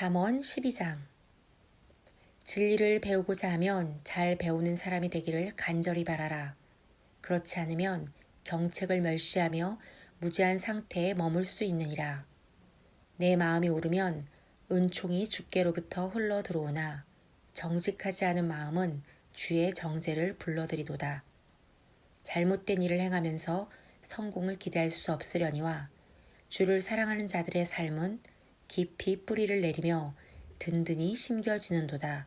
잠언 12장 진리를 배우고자 하면 잘 배우는 사람이 되기를 간절히 바라라. 그렇지 않으면 경책을 멸시하며 무지한 상태에 머물 수 있느니라. 내 마음이 오르면 은총이 주께로부터 흘러 들어오나 정직하지 않은 마음은 주의 정죄를 불러들이도다. 잘못된 일을 행하면서 성공을 기대할 수 없으려니와 주를 사랑하는 자들의 삶은 깊이 뿌리를 내리며 든든히 심겨지는도다.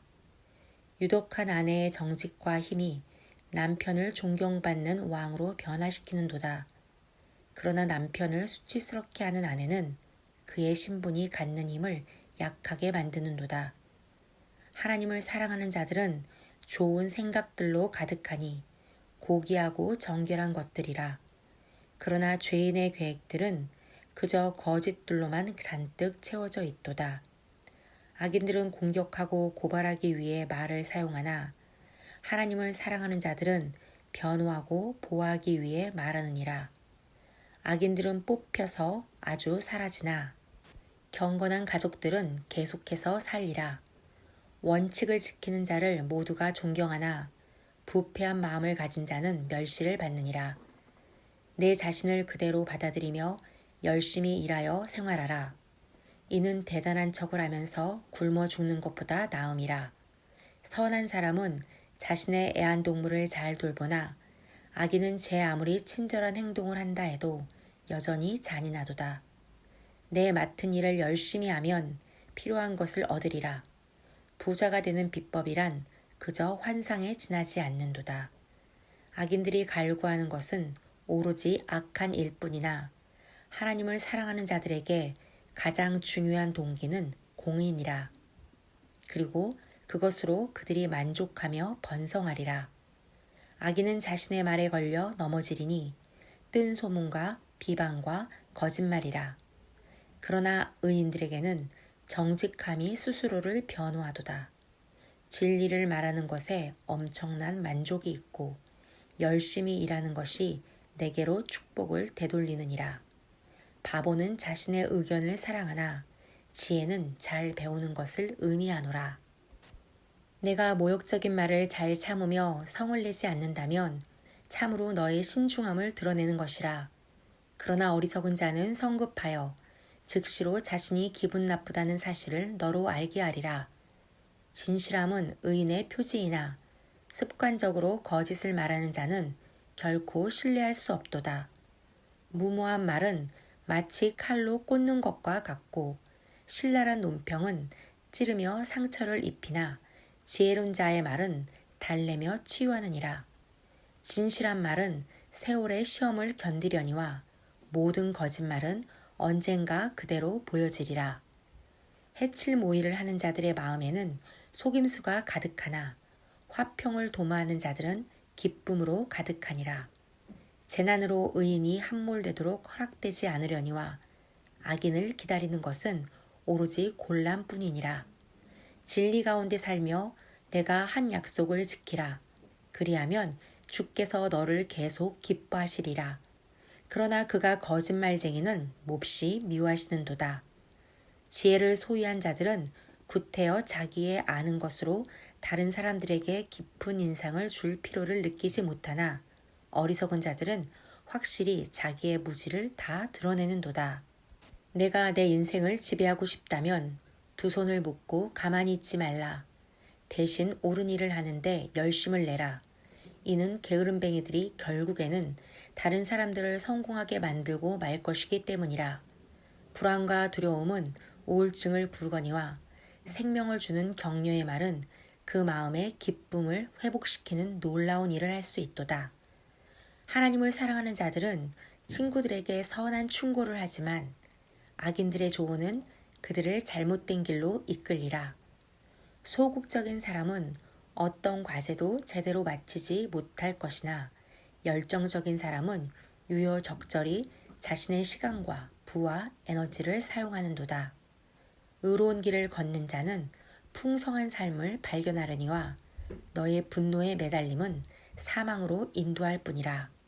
유독한 아내의 정직과 힘이 남편을 존경받는 왕으로 변화시키는도다. 그러나 남편을 수치스럽게 하는 아내는 그의 신분이 갖는 힘을 약하게 만드는도다. 하나님을 사랑하는 자들은 좋은 생각들로 가득하니 고귀하고 정결한 것들이라. 그러나 죄인의 계획들은 그저 거짓들로만 잔뜩 채워져 있도다. 악인들은 공격하고 고발하기 위해 말을 사용하나 하나님을 사랑하는 자들은 변호하고 보호하기 위해 말하느니라. 악인들은 뽑혀서 아주 사라지나 경건한 가족들은 계속해서 살리라. 원칙을 지키는 자를 모두가 존경하나 부패한 마음을 가진 자는 멸시를 받느니라. 내 자신을 그대로 받아들이며 열심히 일하여 생활하라. 이는 대단한 척을 하면서 굶어 죽는 것보다 나음이라. 선한 사람은 자신의 애완동물을 잘 돌보나 아기는 제 아무리 친절한 행동을 한다 해도 여전히 잔인하도다. 내 맡은 일을 열심히 하면 필요한 것을 얻으리라. 부자가 되는 비법이란 그저 환상에 지나지 않는도다. 악인들이 갈구하는 것은 오로지 악한 일뿐이나 하나님을 사랑하는 자들에게 가장 중요한 동기는 공인이라. 그리고 그것으로 그들이 만족하며 번성하리라. 악인은 자신의 말에 걸려 넘어지리니 뜬 소문과 비방과 거짓말이라. 그러나 의인들에게는 정직함이 스스로를 변호하도다. 진리를 말하는 것에 엄청난 만족이 있고 열심히 일하는 것이 내게로 축복을 되돌리느니라. 바보는 자신의 의견을 사랑하나 지혜는 잘 배우는 것을 의미하노라. 내가 모욕적인 말을 잘 참으며 성을 내지 않는다면 참으로 너의 신중함을 드러내는 것이라. 그러나 어리석은 자는 성급하여 즉시로 자신이 기분 나쁘다는 사실을 너로 알게 하리라. 진실함은 의인의 표지이나 습관적으로 거짓을 말하는 자는 결코 신뢰할 수 없도다. 무모한 말은 마치 칼로 꽂는 것과 같고 신랄한 논평은 찌르며 상처를 입히나 지혜로운 자의 말은 달래며 치유하느니라. 진실한 말은 세월의 시험을 견디려니와 모든 거짓말은 언젠가 그대로 보여지리라. 해칠 모의를 하는 자들의 마음에는 속임수가 가득하나 화평을 도모하는 자들은 기쁨으로 가득하니라. 재난으로 의인이 함몰되도록 허락되지 않으려니와 악인을 기다리는 것은 오로지 곤란뿐이니라. 진리 가운데 살며 내가 한 약속을 지키라. 그리하면 주께서 너를 계속 기뻐하시리라. 그러나 그가 거짓말쟁이는 몹시 미워하시는도다. 지혜를 소유한 자들은 구태여 자기의 아는 것으로 다른 사람들에게 깊은 인상을 줄 필요를 느끼지 못하나 어리석은 자들은 확실히 자기의 무지를 다 드러내는도다. 내가 내 인생을 지배하고 싶다면 두 손을 묶고 가만히 있지 말라. 대신 옳은 일을 하는데 열심을 내라. 이는 게으름뱅이들이 결국에는 다른 사람들을 성공하게 만들고 말 것이기 때문이라. 불안과 두려움은 우울증을 부르거니와 생명을 주는 격려의 말은 그 마음의 기쁨을 회복시키는 놀라운 일을 할 수 있도다. 하나님을 사랑하는 자들은 친구들에게 선한 충고를 하지만 악인들의 조언은 그들을 잘못된 길로 이끌리라. 소극적인 사람은 어떤 과제도 제대로 마치지 못할 것이나 열정적인 사람은 유효적절히 자신의 시간과 부와 에너지를 사용하는도다. 의로운 길을 걷는 자는 풍성한 삶을 발견하려니와 너의 분노에 매달림은 사망으로 인도할 뿐이라.